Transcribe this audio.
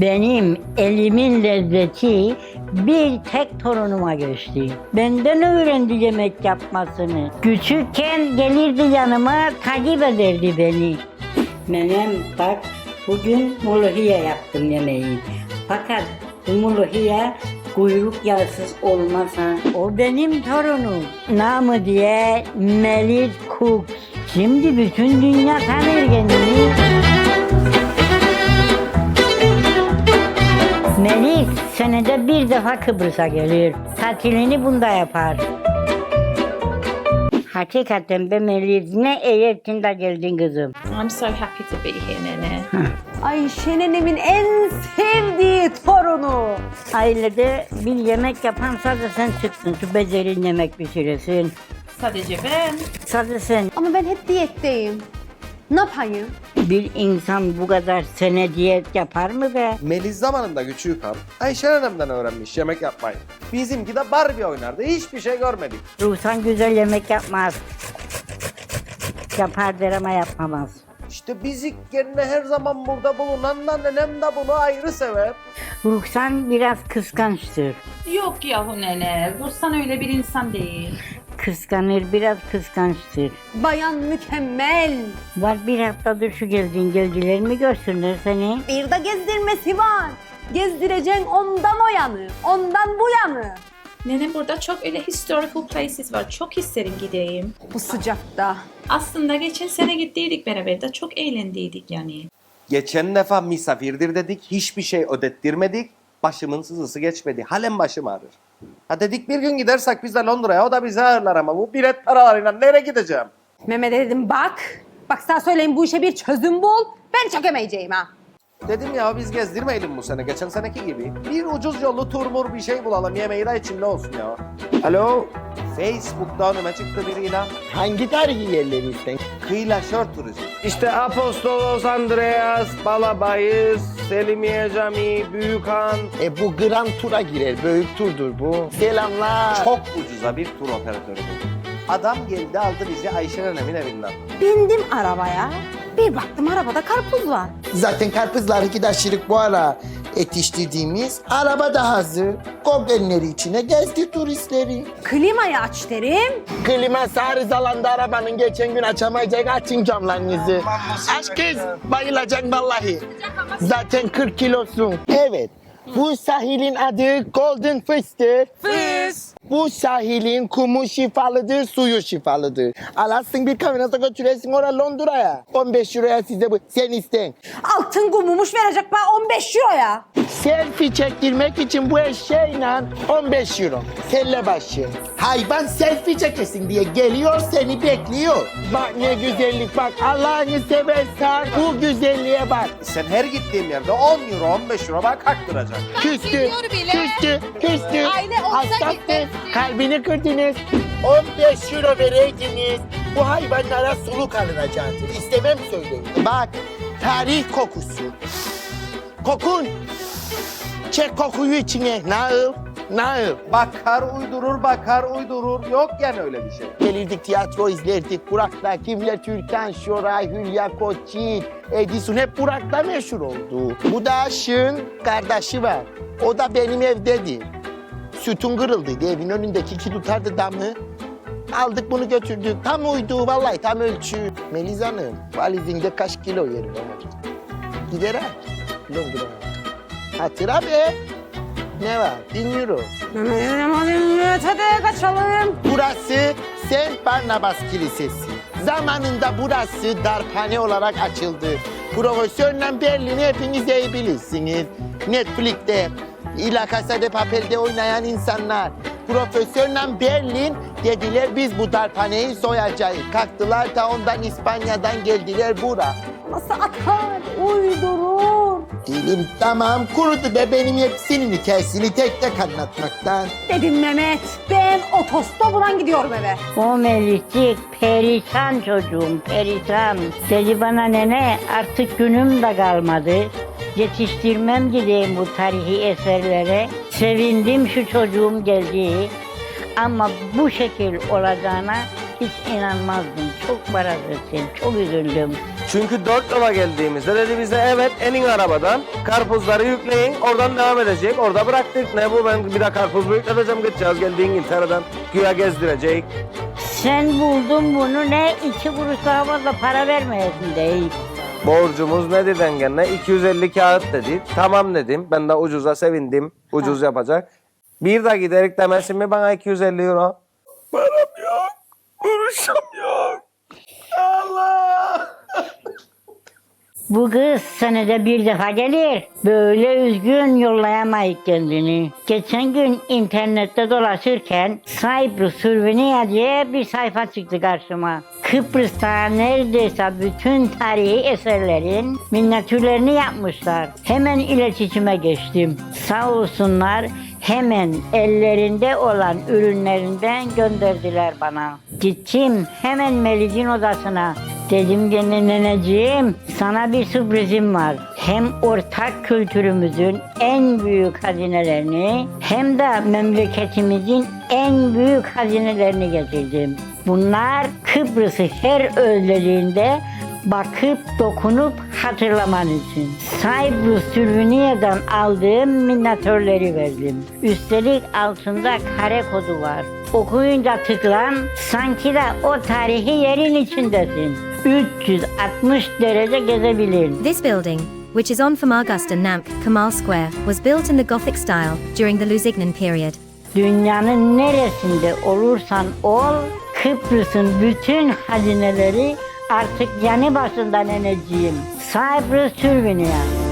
Benim elimin lezzeti bir tek torunuma geçti. Benden öğrendi yemek yapmasını. Küçükken gelirdi yanıma takip ederdi beni. Menem bak bugün muluhiye yaptım yemeği. Fakat bu muluhiye kuyruk yağsız olmasa o benim torunum. Namı diye Melis Cooks. Şimdi bütün dünya tanır kendini. Senede bir defa Kıbrıs'a gelir. Tatilini bunda yapar. Hakikaten be Melis ne iyi ettin de geldin kızım. I'm so happy to be here, Nene. Ayşe nenemin en sevdiği torunu. Ailede bir yemek yapan sadece sen çıktın. Şu becerin yemek pişiresin. Sadece ben. Sadece sen. Ama ben hep diyetteyim. Ne yapayım? Bir insan bu kadar sene diyet yapar mı be? Melis zamanında küçük han Ayşe annemden öğrenmiş yemek yapmayı. Bizimki de Barbie oynardı. Hiçbir şey görmedik. Ruhsan güzel yemek yapmaz. Yapar der ama yapamaz. İşte bizik yerine her zaman burada bulunan nenem de bunu ayrı sever. Ruhsan biraz kıskançtır. Yok yahu Nene. Ruslan öyle bir insan değil. Kıskanır biraz kıskançtır. Bayan mükemmel. Var bir haftadır şu geldiğin geldiler mi görsünler seni? Bir de gezdirmesi var. Gezdireceksin ondan o yanı, ondan bu yanı. Nene burada çok öyle historical places var. Çok isterim gideyim. Bu sıcakta. Aslında geçen sene gittiydik beraber de çok eğlendiydik yani. Geçen defa misafirdir dedik. Hiçbir şey ödettirmedik. Başımın sızısı geçmedi. Halen başım ağrır. Ha dedik bir gün gidersek biz de Londra'ya o da bizi ağırlar ama bu bilet paralarıyla nereye gideceğim? Mehmet'e dedim bak. Bak sana söyleyeyim bu işe bir çözüm bul. Ben çekemeyeceğim ha. Dedim ya biz gezdirmeyelim bu sene geçen seneki gibi. Bir ucuz yollu turmur bir şey bulalım yemeği de içinde olsun ya. Alo. Facebook'ta önüme çıktı bir ilan. Hangi tarihi yerleri isten? Kıyılaşör turizm. İşte Apostolos Andreas, Balabayız, Selimiye Camii, Büyükhan. E bu Grand Tur'a girer. Büyük turdur bu. Selamlar. Çok ucuza bir tur operatörü buldum. Adam geldi aldı bizi Ayşe Nenem'in evinden. Bindim arabaya. Bir baktım arabada karpuz var. Zaten karpuzlar iki taşırık bu ara yetiştirdiğimiz araba da hazır. Goblinleri içine gezdi turistleri. Klimayı aç derim. Klima sarı alanda arabanın geçen gün açamayacak açın camlarınızı. Aç kız bayılacaksın vallahi. Zaten 40 kilosun. Evet. Bu sahilin adı Golden Fist'tir. Fist. Bu sahilin kumu şifalıdır, suyu şifalıdır. Alasın bir kamerada götüresin oraya Londra'ya. 15 euroya size bu. Sen isten. Altın kumumuş verecek bana 15 euroya. Selfie çektirmek için bu eşeğle 15 euro. Kelle başı. Hayvan selfie çekesin diye geliyor seni bekliyor. Bak ne güzellik bak Allah'ını seversen bu güzelliğe bak. Sen her gittiğim yerde 10 euro 15 euro bana kaktıracak. Küstü, küstü, küstü. Aile olsa gitmezdi. Kalbini kırdınız. 15 euro vereydiniz. Bu hayvanlara suluk alınacaktı. İstemem söyleyin. Bak, tarih kokusu. Kokun. Çek kokuyu içine. Naıl, naıl. Bakar uydurur bakar uydurur. Yok yani öyle bir şey. Gelirdik tiyatro izlerdik. Burak'la kimler Türkan, Şoray, Hülya Koçyiğit, Edison hep Burak'la meşhur oldu. Bu da Aşık'ın kardeşi var. O da benim evdedir. Sütun kırıldı. Evin önündeki iki tutardı damı. Aldık bunu götürdük. Tam uydu vallahi tam ölçü. Meliz Hanım valizinde kaç kilo yer var? Gider ha. Londra. Hatıra be. Ne var? Bin euro. Mehmet hadi kaçalım. Burası St. Barnabas Kilisesi. Zamanında burası darphane olarak açıldı. Profesörle Berlin'i hepiniz iyi bilirsiniz. Netflix'te, La Casa de Papel'de oynayan insanlar. Profesörle Berlin dediler biz bu darphaneyi soyacağız. Kalktılar da ondan İspanya'dan geldiler bura. Nasıl atar, uydurur. Dilim tamam kurudu be benim hepsinin hikayesini tek tek anlatmaktan. Dedim Mehmet, ben otostopla gidiyorum eve. O Meliscik perişan çocuğum perişan. Dedi bana nene artık günüm de kalmadı. Yetiştirmem gideyim bu tarihi eserlere. Sevindim şu çocuğum geldiği. Ama bu şekil olacağına hiç inanmazdım. Çok parazitsin, çok üzüldüm. Çünkü dört yola geldiğimizde dedi bize evet enin arabadan karpuzları yükleyin oradan devam edecek. Orada bıraktık. Ne bu ben bir de karpuz mu yükleteceğim gideceğiz geldi İngiltere'den güya gezdirecek. Sen buldun bunu ne iki kuruş daha fazla para vermeyesin değil. Borcumuz nedir dengene? 250 kağıt dedi. Tamam dedim. Ben de ucuza sevindim. Ucuz yapacak. Bir de giderik demesin mi bana 250 euro? Param yok. Kuruşum yok. Allah. Bu kız senede bir defa gelir. Böyle üzgün yollayamayız kendini. Geçen gün internette dolaşırken Cyprus Sürveniya diye bir sayfa çıktı karşıma. Kıbrıs'ta neredeyse bütün tarihi eserlerin minyatürlerini yapmışlar. Hemen iletişime geçtim. Sağ olsunlar hemen ellerinde olan ürünlerinden gönderdiler bana. Gittim hemen Melik'in odasına. Dedim gene neneciğim sana bir sürprizim var. Hem ortak kültürümüzün en büyük hazinelerini hem de memleketimizin en büyük hazinelerini getirdim. Bunlar Kıbrıs'ı her özlediğinde bakıp dokunup hatırlaman için. Cyprus Sürvüniya'dan aldığım minnatörleri verdim. Üstelik altında kare kodu var. Okuyunca tıklan sanki de o tarihi yerin içindesin. 360 derece gezebilin. This building, which is on Famagusta Namk, Kamal Square, was built in the Gothic style during the Lusignan period. Dünyanın neresinde olursan ol, Kıbrıs'ın bütün hazineleri artık yanı başında neneciğim. Cyprus Sürviniya.